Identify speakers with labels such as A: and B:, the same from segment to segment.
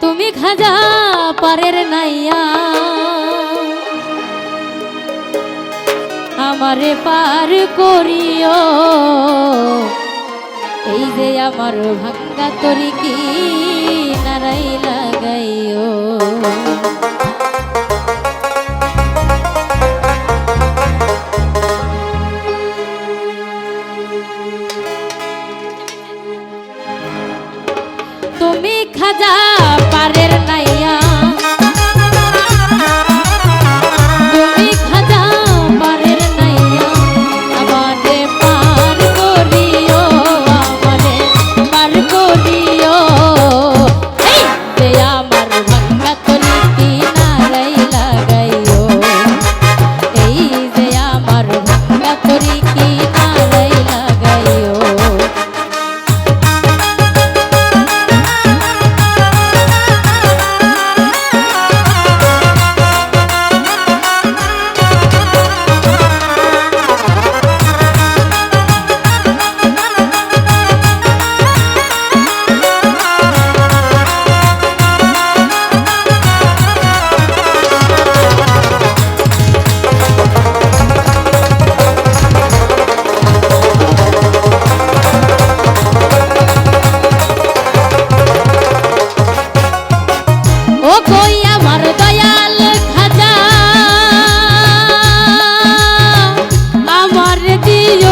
A: তুমি খাজা পারের নাইয়া। আমার পার করিও। এই যে আমার ভাঙ্গা তরি কি নারাই লাগাইও। তুমি রাজা পারে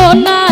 A: perdonar.